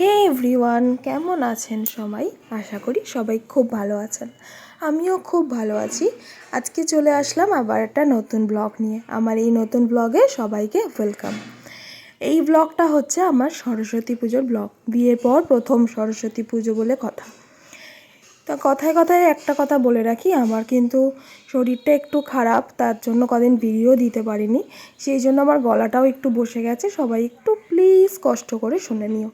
হে everyone, কেমন আছেন সবাই? আশা করি সবাই খুব ভালো আছেন। আমিও খুব ভালো আছি। আজকে চলে আসলাম আবার একটা নতুন ব্লগ নিয়ে। আমার এই নতুন ব্লগে সবাইকে ওয়েলকাম। এই ব্লগটা হচ্ছে আমার সরস্বতী পুজোর ব্লগ। বিয়ের পর প্রথম সরস্বতী পুজো বলে কথা। তা কথায় কথায় একটা কথা বলে রাখি, আমার কিন্তু শরীরটা একটু খারাপ, তার জন্য কদিন ভিডিও দিতে পারিনি। সেই জন্য আমার গলাটাও একটু বসে গেছে। সবাই একটু প্লিজ কষ্ট করে শুনে নিও।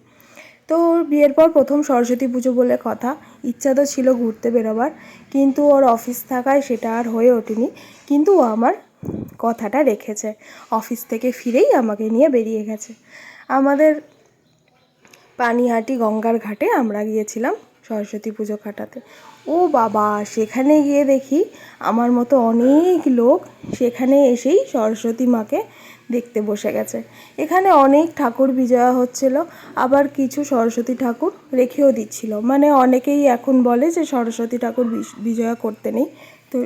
তো ওর বিয়ের পর প্রথম সরস্বতী পুজো বলে কথা। ইচ্ছা তো ছিল ঘুরতে বেরোবার, কিন্তু ওর অফিস থাকায় সেটা আর হয়ে ওঠেনি। কিন্তু ও আমার কথাটা রেখেছে। অফিস থেকে ফিরেই আমাকে নিয়ে বেরিয়ে গেছে। আমাদের পানিহাটি গঙ্গার ঘাটে আমরা গিয়েছিলাম। সরস্বতী পুজো কাটাতে। ও বাবা, সেখানে গিয়ে দেখি আমার মতো অনেক লোক সেখানে এসেই সরস্বতী মাকে দেখতে বসে গেছে। এখানে অনেক ঠাকুর বিজয়া হচ্ছিল, আবার কিছু সরস্বতী ঠাকুর রেখেও দিচ্ছিল। মানে অনেকেই এখন বলে যে সরস্বতী ঠাকুর বিজ- বিজয়া করতে নেই। তো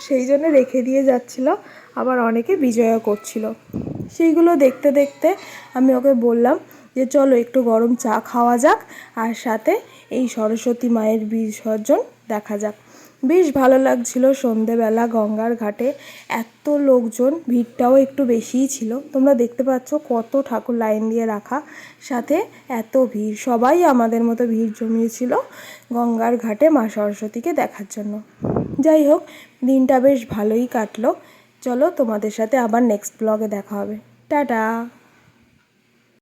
সেই জন্য রেখে দিয়ে যাচ্ছিল, আবার অনেকে বিজয়া করছিল। সেইগুলো দেখতে দেখতে আমি ওকে বললাম যে চলো একটু গরম চা খাওয়া যাক আর সাথে এই সরস্বতী মায়ের বিসর্জন দেখা যাক। বেশ ভালো লাগছিল সন্ধেবেলা গঙ্গার ঘাটে। এত লোকজন, ভিড়টাও একটু বেশিই ছিল। তোমরা দেখতে পাচ্ছ কত ঠাকুর লাইন দিয়ে রাখা। সাথে এত ভিড়, সবাই আমাদের মতো ভিড় জমিয়েছিল গঙ্গার ঘাটে মা সরস্বতীকে দেখার জন্য। যাই হোক, দিনটা বেশ ভালোই কাটলো। চলো তোমাদের সাথে আবার নেক্সট ব্লগে দেখা হবে। টাটা!